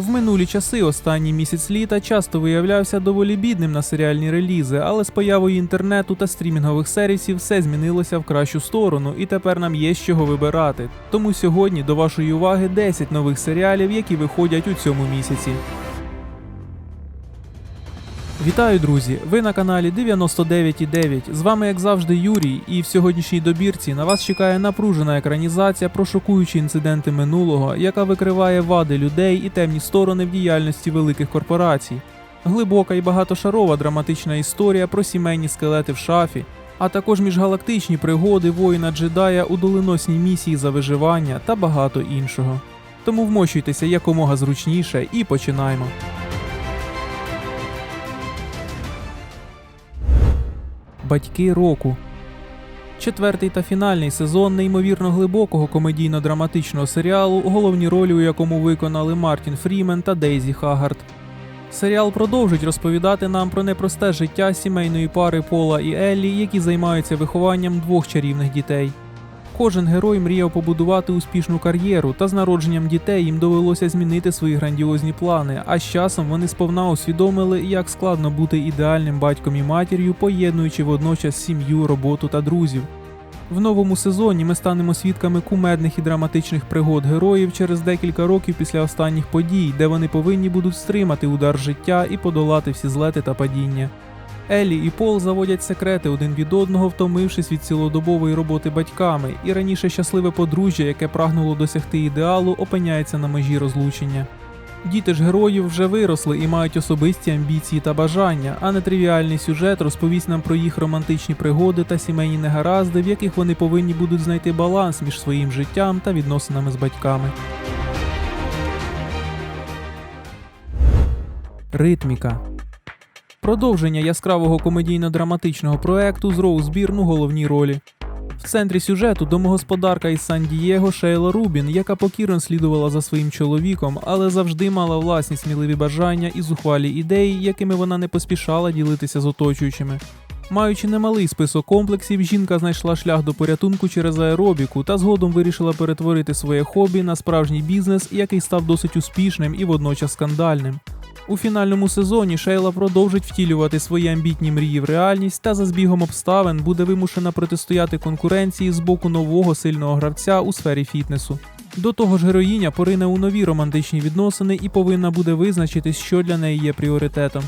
В минулі часи останній місяць літа часто виявлявся доволі бідним на серіальні релізи, але з появою інтернету та стрімінгових сервісів все змінилося в кращу сторону, і тепер нам є з чого вибирати. Тому сьогодні до вашої уваги 10 нових серіалів, які виходять у цьому місяці. Вітаю, друзі! Ви на каналі 99.9. З вами, як завжди, Юрій, і в сьогоднішній добірці на вас чекає напружена екранізація про шокуючі інциденти минулого, яка викриває вади людей і темні сторони в діяльності великих корпорацій. Глибока і багатошарова драматична історія про сімейні скелети в шафі, а також міжгалактичні пригоди воїна джедая у доленосній місії за виживання та багато іншого. Тому вмощуйтеся якомога зручніше і починаємо. Батьки року. Четвертий та фінальний сезон неймовірно глибокого комедійно-драматичного серіалу, головні ролі у якому виконали Мартін Фрімен та Дейзі Хагард. Серіал продовжить розповідати нам про непросте життя сімейної пари Пола і Еллі, які займаються вихованням двох чарівних дітей. Кожен герой мріяв побудувати успішну кар'єру, та з народженням дітей їм довелося змінити свої грандіозні плани, а з часом вони сповна усвідомили, як складно бути ідеальним батьком і матір'ю, поєднуючи водночас сім'ю, роботу та друзів. В новому сезоні ми станемо свідками кумедних і драматичних пригод героїв через декілька років після останніх подій, де вони повинні будуть стримати удар життя і подолати всі злети та падіння. Еллі і Пол заводять секрети один від одного, втомившись від цілодобової роботи батьками, і раніше щасливе подружжя, яке прагнуло досягти ідеалу, опиняється на межі розлучення. Діти ж героїв вже виросли і мають особисті амбіції та бажання, а нетривіальний сюжет розповість нам про їх романтичні пригоди та сімейні негаразди, в яких вони повинні будуть знайти баланс між своїм життям та відносинами з батьками. Ритміка Продовження яскравого комедійно-драматичного проекту з Роуз Бірн у головній ролі. В центрі сюжету домогосподарка із Сан-Дієго Шейла Рубін, яка покірно слідувала за своїм чоловіком, але завжди мала власні сміливі бажання і зухвалі ідеї, якими вона не поспішала ділитися з оточуючими. Маючи немалий список комплексів, жінка знайшла шлях до порятунку через аеробіку та згодом вирішила перетворити своє хобі на справжній бізнес, який став досить успішним і водночас скандальним. У фінальному сезоні Шейла продовжить втілювати свої амбітні мрії в реальність та за збігом обставин буде вимушена протистояти конкуренції з боку нового сильного гравця у сфері фітнесу. До того ж, героїня порине у нові романтичні відносини і повинна буде визначитись, що для неї є пріоритетом.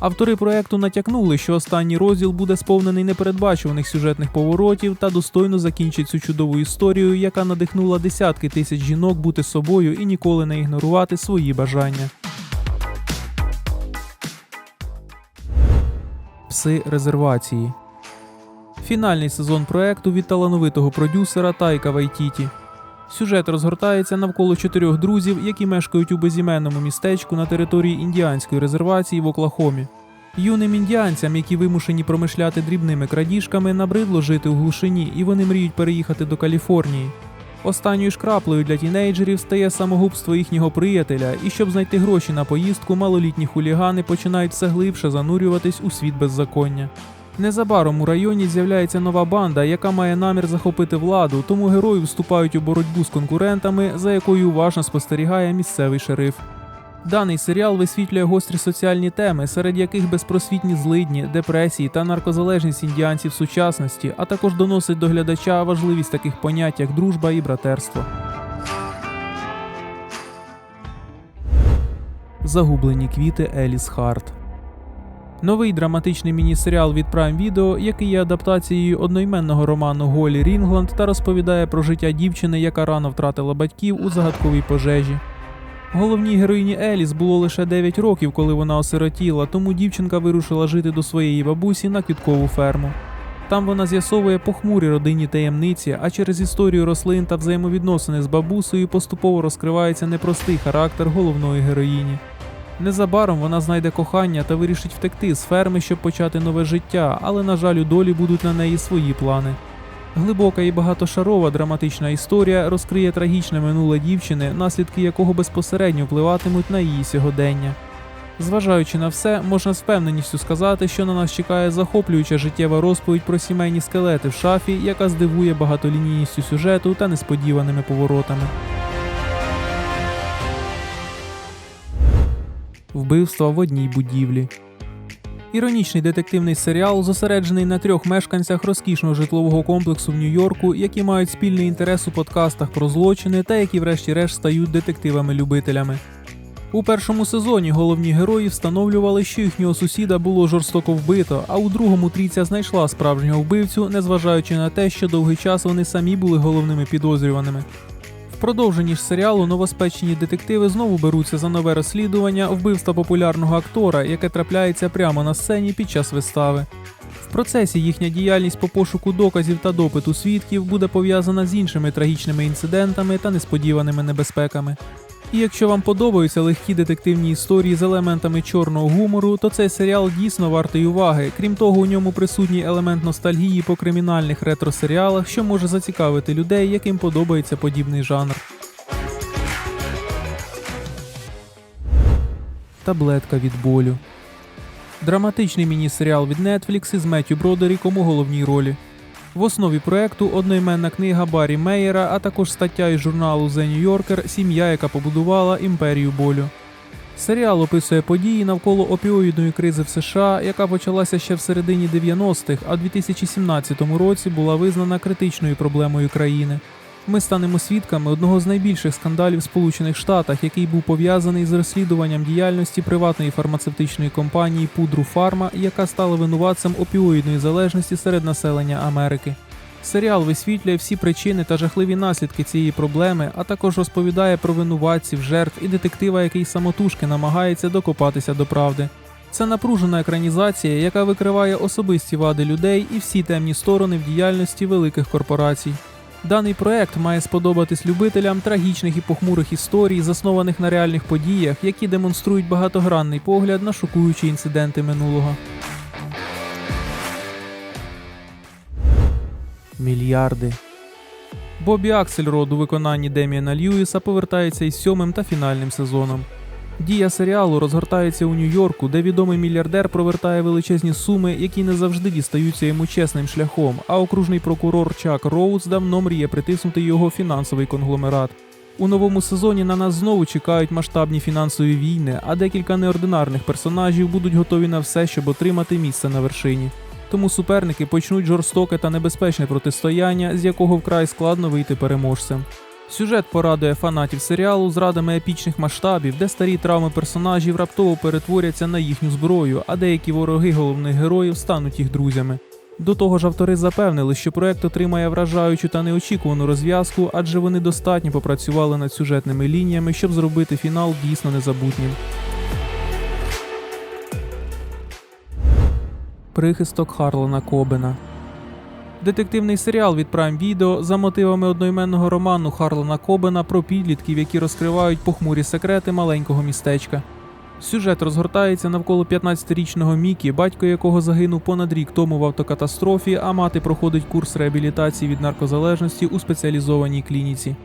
Автори проекту натякнули, що останній розділ буде сповнений непередбачуваних сюжетних поворотів та достойно закінчить цю чудову історію, яка надихнула десятки тисяч жінок бути собою і ніколи не ігнорувати свої бажання. Пси резервації. Фінальний сезон проекту від талановитого продюсера Тайка Вайтіті. Сюжет розгортається навколо чотирьох друзів, які мешкають у безіменному містечку на території індіанської резервації в Оклахомі. Юним індіанцям, які вимушені промишляти дрібними крадіжками, набридло жити у глушині, і вони мріють переїхати до Каліфорнії. Останньою ж краплею для тінейджерів стає самогубство їхнього приятеля, і щоб знайти гроші на поїздку, малолітні хулігани починають все глибше занурюватись у світ беззаконня. Незабаром у районі з'являється нова банда, яка має намір захопити владу, тому герої вступають у боротьбу з конкурентами, за якою уважно спостерігає місцевий шериф. Даний серіал висвітлює гострі соціальні теми, серед яких безпросвітні злидні, депресії та наркозалежність індіанців сучасності, а також доносить до глядача важливість таких понять, як дружба і братерство. Загублені квіти Еліс Харт. Новий драматичний міні-серіал від Prime Video, який є адаптацією одноіменного роману Голі Рінгланд та розповідає про життя дівчини, яка рано втратила батьків у загадковій пожежі. Головній героїні Еліс було лише 9 років, коли вона осиротіла, тому дівчинка вирушила жити до своєї бабусі на квіткову ферму. Там вона з'ясовує похмурі родинні таємниці, а через історію рослин та взаємовідносини з бабусею поступово розкривається непростий характер головної героїні. Незабаром вона знайде кохання та вирішить втекти з ферми, щоб почати нове життя, але, на жаль, у долі будуть на неї свої плани. Глибока і багатошарова драматична історія розкриє трагічне минуле дівчини, наслідки якого безпосередньо впливатимуть на її сьогодення. Зважаючи на все, можна з впевненістю сказати, що на нас чекає захоплююча життєва розповідь про сімейні скелети в шафі, яка здивує багатолінійністю сюжету та несподіваними поворотами. Вбивства в одній будівлі. Іронічний детективний серіал зосереджений на трьох мешканцях розкішного житлового комплексу в Нью-Йорку, які мають спільний інтерес у подкастах про злочини та які, врешті-решт, стають детективами-любителями. У першому сезоні головні герої встановлювали, що їхнього сусіда було жорстоко вбито, а у другому трійця знайшла справжнього вбивцю, незважаючи на те, що довгий час вони самі були головними підозрюваними. В продовженні ж серіалу новоспечені детективи знову беруться за нове розслідування вбивства популярного актора, яке трапляється прямо на сцені під час вистави. В процесі їхня діяльність по пошуку доказів та допиту свідків буде пов'язана з іншими трагічними інцидентами та несподіваними небезпеками. І якщо вам подобаються легкі детективні історії з елементами чорного гумору, то цей серіал дійсно вартий уваги. Крім того, у ньому присутній елемент ностальгії по кримінальних ретро-серіалах, що може зацікавити людей, яким подобається подібний жанр. Таблетка від болю. Драматичний міні-серіал від Netflix із Меттю Бродеріком у головній ролі. В основі проекту одноіменна книга Баррі Мейєра, а також стаття із журналу The New Yorker Сім'я, яка побудувала імперію болю. Серіал описує події навколо опіоїдної кризи в США, яка почалася ще в середині 90-х, а в 2017 році була визнана критичною проблемою країни. Ми станемо свідками одного з найбільших скандалів Сполучених Штатах, який був пов'язаний з розслідуванням діяльності приватної фармацевтичної компанії Пудру Фарма, яка стала винуватцем опіоїдної залежності серед населення Америки. Серіал висвітлює всі причини та жахливі наслідки цієї проблеми, а також розповідає про винуватців, жертв і детектива, який самотужки намагається докопатися до правди. Це напружена екранізація, яка викриває особисті вади людей і всі темні сторони в діяльності великих корпорацій. Даний проект має сподобатись любителям трагічних і похмурих історій, заснованих на реальних подіях, які демонструють багатогранний погляд на шокуючі інциденти минулого. Мільярди. Бобі Аксельрод у виконанні Деміана Льюіса повертається із сьомим та фінальним сезоном. Дія серіалу розгортається у Нью-Йорку, де відомий мільярдер провертає величезні суми, які не завжди дістаються йому чесним шляхом, а окружний прокурор Чак Роуз давно мріє притиснути його фінансовий конгломерат. У новому сезоні на нас знову чекають масштабні фінансові війни, а декілька неординарних персонажів будуть готові на все, щоб отримати місце на вершині. Тому суперники почнуть жорстоке та небезпечне протистояння, з якого вкрай складно вийти переможцем. Сюжет порадує фанатів серіалу з радами епічних масштабів, де старі травми персонажів раптово перетворяться на їхню зброю, а деякі вороги головних героїв стануть їх друзями. До того ж, автори запевнили, що проект отримає вражаючу та неочікувану розв'язку, адже вони достатньо попрацювали над сюжетними лініями, щоб зробити фінал дійсно незабутнім. Прихисток Харлана Кобена Детективний серіал від Prime Video за мотивами одноіменного роману Харлана Кобена про підлітків, які розкривають похмурі секрети маленького містечка. Сюжет розгортається навколо 15-річного Мікі, батько якого загинув понад рік тому в автокатастрофі, а мати проходить курс реабілітації від наркозалежності у спеціалізованій клініці.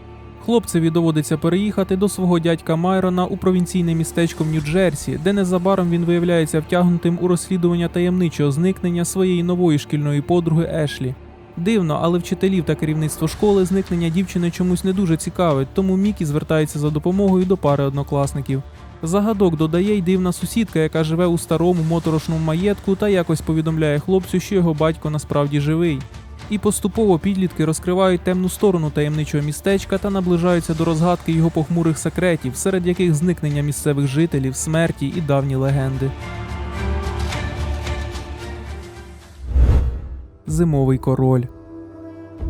Хлопцеві доводиться переїхати до свого дядька Майрона у провінційне містечко Нью-Джерсі, де незабаром він виявляється втягнутим у розслідування таємничого зникнення своєї нової шкільної подруги Ешлі. Дивно, але вчителів та керівництво школи зникнення дівчини чомусь не дуже цікавить, тому Мікі звертається за допомогою до пари однокласників. Загадок додає й дивна сусідка, яка живе у старому моторошному маєтку та якось повідомляє хлопцю, що його батько насправді живий. І поступово підлітки розкривають темну сторону таємничого містечка та наближаються до розгадки його похмурих секретів, серед яких зникнення місцевих жителів, смерті і давні легенди. Зимовий король.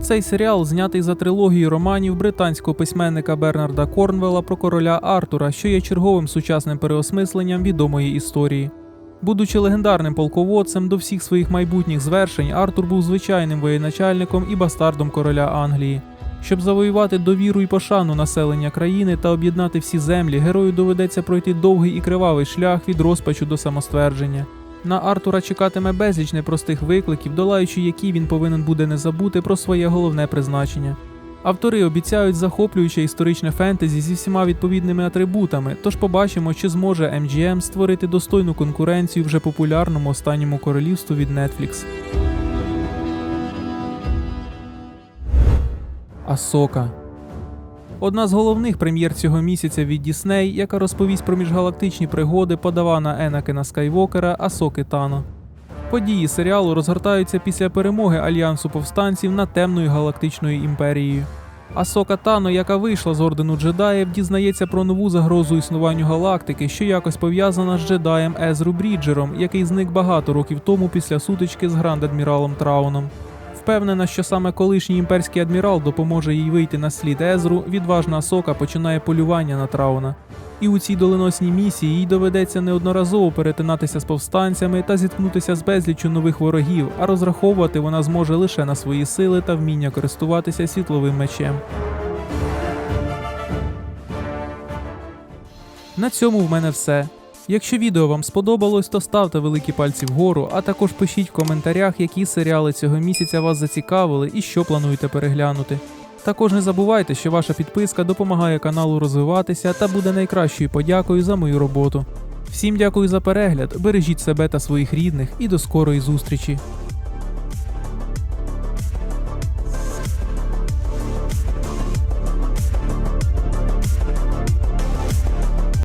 Цей серіал знятий за трилогією романів британського письменника Бернарда Корнвелла про короля Артура, що є черговим сучасним переосмисленням відомої історії. Будучи легендарним полководцем до всіх своїх майбутніх звершень, Артур був звичайним воєначальником і бастардом короля Англії. Щоб завоювати довіру і пошану населення країни та об'єднати всі землі, герою доведеться пройти довгий і кривавий шлях від розпачу до самоствердження. На Артура чекатиме безліч непростих викликів, долаючи які він повинен буде не забути про своє головне призначення. Автори обіцяють захоплююче історичне фентезі зі всіма відповідними атрибутами, тож побачимо, чи зможе MGM створити достойну конкуренцію вже популярному останньому королівству від Netflix. Асока Одна з головних прем'єр цього місяця від Дісней, яка розповість про міжгалактичні пригоди подавана Енакена Скайвокера Асоки Тано. Події серіалу розгортаються після перемоги альянсу повстанців над темною галактичною імперією. Асока Тано, яка вийшла з ордену джедаїв, дізнається про нову загрозу існуванню галактики, що якось пов'язана з джедаєм Езру Бріджером, який зник багато років тому після сутички з гранд-адміралом Трауном. Впевнена, що саме колишній імперський адмірал допоможе їй вийти на слід Езру, відважна Асока починає полювання на Трауна. І у цій доленосній місії їй доведеться неодноразово перетинатися з повстанцями та зіткнутися з безліччю нових ворогів, а розраховувати вона зможе лише на свої сили та вміння користуватися світловим мечем. На цьому в мене все. Якщо відео вам сподобалось, то ставте великі пальці вгору, а також пишіть в коментарях, які серіали цього місяця вас зацікавили і що плануєте переглянути. Також не забувайте, що ваша підписка допомагає каналу розвиватися та буде найкращою подякою за мою роботу. Всім дякую за перегляд, бережіть себе та своїх рідних і до скорої зустрічі!